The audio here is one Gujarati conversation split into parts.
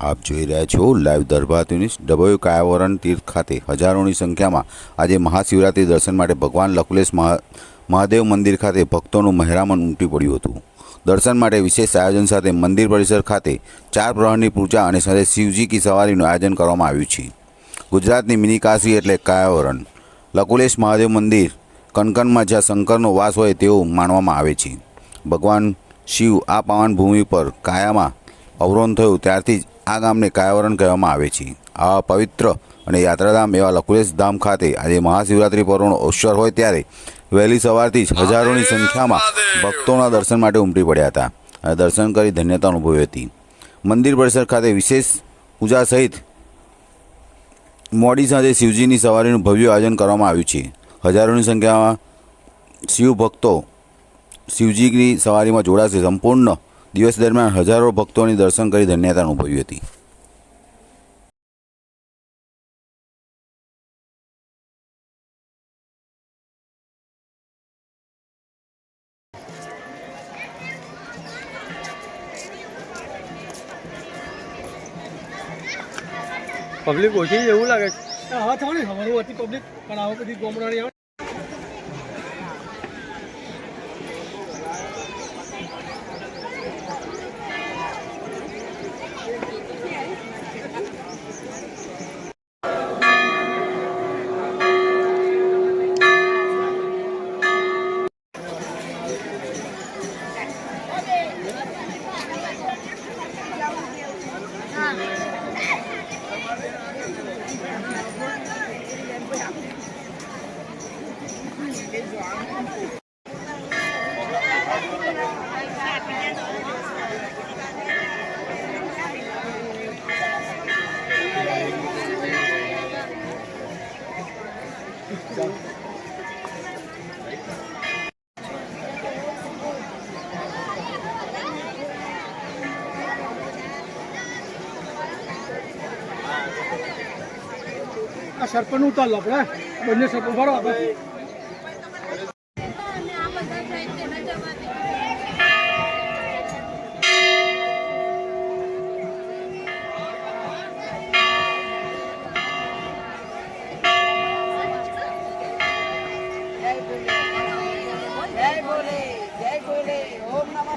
આપ જોઈ રહ્યા છો લાઈવ દરબાર ન્યૂઝ ડબોય કાયાવરણ તીર્થ ખાતે હજારોની સંખ્યામાં આજે મહાશિવરાત્રિ દર્શન માટે ભગવાન લકુલેશ મહા, મહાદેવ મંદિર ખાતે ભક્તોનું મહેરામણ ઉમટી પડ્યું હતું. દર્શન માટે વિશેષ આયોજન સાથે મંદિર પરિસર ખાતે ચાર પ્રહરની પૂજા અને સાથે શિવજી કી સવારીનું આયોજન કરવામાં આવ્યું છે. ગુજરાતની મિની કાશી એટલે કાયાવરણ. લકુલેશ મહાદેવ મંદિર કનકનમાં જ્યાં શંકરનો વાસ હોય તેવું માનવામાં આવે છે. ભગવાન શિવ આ પાવન ભૂમિ પર કાયામાં અવરોધ થયું, ત્યારથી જ આ ગામને કાયાવરણ કહેવામાં આવે છે. આ પવિત્ર અને યાત્રાધામ એવા લકુલેશ ધામ ખાતે આજે મહાશિવરાત્રિ પર્વનો અવસર હોય ત્યારે વહેલી સવારથી જ હજારોની સંખ્યામાં ભક્તોના દર્શન માટે ઉમટી પડ્યા હતા અને દર્શન કરી ધન્યતા અનુભવી હતી. મંદિર પરિસર ખાતે વિશેષ પૂજા સહિત મોડી સાંજે શિવજીની સવારીનું ભવ્ય આયોજન કરવામાં આવ્યું છે. હજારોની સંખ્યામાં શિવ ભક્તો શિવજીની સવારીમાં જોડાશે. સંપૂર્ણ દિવસ દરમિયાન હજારો ભક્તોની દર્શન કરી ધન્યતા અનુભવી હતી. પબ્લિક ઓછી એવું લાગે હા થોડી હવાનું હતી પબ્લિક પણ આવો બધી ગોમડાની આવે આ સરપંચ ઉતાર લો આપણે. બંને સરપંચ ભરો આપણે.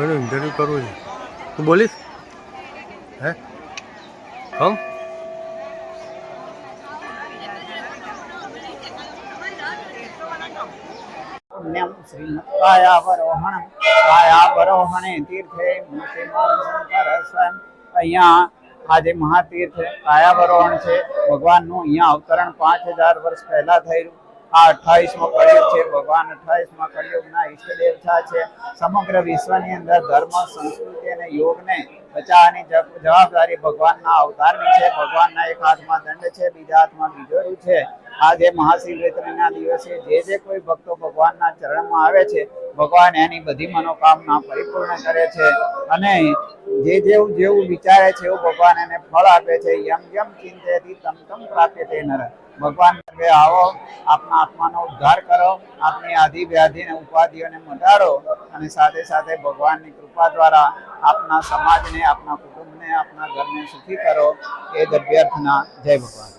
કોઈનું ઇન્ટરવ્યૂ કરવું છે? તું બોલીશ? હે? હમ? આજે મહાતીર્થ કાયાવરોહણ છે. ભગવાનનું અહીંયા અવતરણ પાંચ હજાર વર્ષ પહેલા થયેલું. આ ભગવાન અઠ્ઠાવીસમાં કળિયુગના ઈષ્ટદેવતા છે. સમગ્ર વિશ્વની ધર્મ, સંસ્કૃતિ અને યોગને બચાવવાની જવાબદારી ભગવાનના અવતારની છે. ભગવાનના એક હાથમાં દંડ છે, બીજા હાથમાં બીજોરું છે. આજે મહાશિવરાત્રિના દિવસે જે જે કોઈ ભક્તો ભગવાનના ચરણમાં આવે છે ભગવાન એની બધી મનોકામના પરિપૂર્ણ કરે છે અને જે જેવું જેવું વિચારે છે એવું ભગવાન એને ફળ આપે છે. યમ યમ ચિંતેથી તમ તમ પ્રાપ્ય તે નર. ભગવાન આવો, આપના આત્માનો ઉદ્ધાર કરો, આપની આધિ વ્યાધિ ને ઉપાધિઓને મટાડો અને સાથે સાથે ભગવાનની કૃપા દ્વારા આપના સમાજને, આપના કુટુંબને, આપના ઘરને સુખી કરો. એ જ અભ્યર્થના જય ભગવાન.